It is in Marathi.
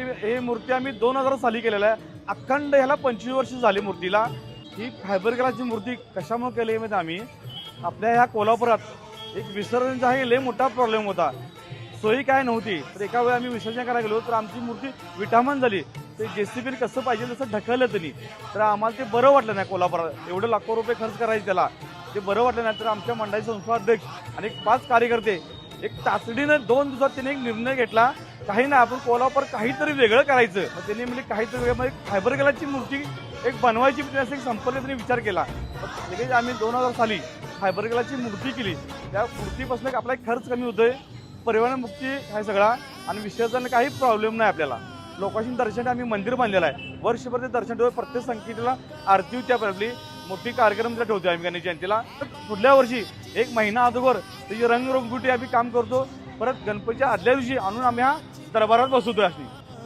हे मूर्ती आम्ही दोन हजार साली केलेलं आहे. अखंड ह्याला पंचवीस वर्ष झाली मूर्तीला. ही फायबर ग्लासची मूर्ती कशामुळे केली आहे म्हणजे आम्ही? आपल्या ह्या कोल्हापुरात एक विसर्जनचा हे लय मोठा प्रॉब्लेम होता. सोयी काय नव्हती तर एका वेळी आम्ही विसर्जन करायला गेलो तर आमची मूर्ती विटामन झाली. ते जे सी बीने कसं पाहिजे तसं ढकललं त्यांनी. तर आम्हाला ते बरं वाटलं नाही कोल्हापुरात. एवढं लाखो रुपये खर्च करायचे त्याला. ते बरं वाटलं नाही तर आमच्या मंडळाचे संस्थाध्यक्ष आणि पाच कार्यकर्ते एक तातडीनं दोन दिवसात त्यांनी एक निर्णय घेतला. काही नाही आपण कोल्हापूर काहीतरी वेगळं करायचं. मग त्यांनी म्हणजे काहीतरी वेगळं. म्हणजे फायबर गलाची मूर्ती एक बनवायची असं एक संपर्क त्यांनी विचार केला. लगेच आम्ही दोन हजार साली फायबर गलाची मूर्ती केली. त्या मूर्तीपासून आपला एक खर्च कमी होतोय परिवहन मुक्ती आहे सगळा आणि विसर्जन काही प्रॉब्लेम नाही आपल्याला. लोकांशी दर्शन आम्ही मंदिर बांधलेलं आहे. वर्षभर ते दर्शन ठेवतो प्रत्येक संकेतीला आरती होती आपली मोठी कार्यक्रम तिला ठेवतो आम्ही गणेश जयंतीला. तर पुढल्या वर्षी एक महिना अगोदर त्याची रंगरंगोटी आम्ही काम करतो. परत गणपतीच्या आदल्या दिवशी आणून आम्ही हा তারা বারাত বসুদ আসনি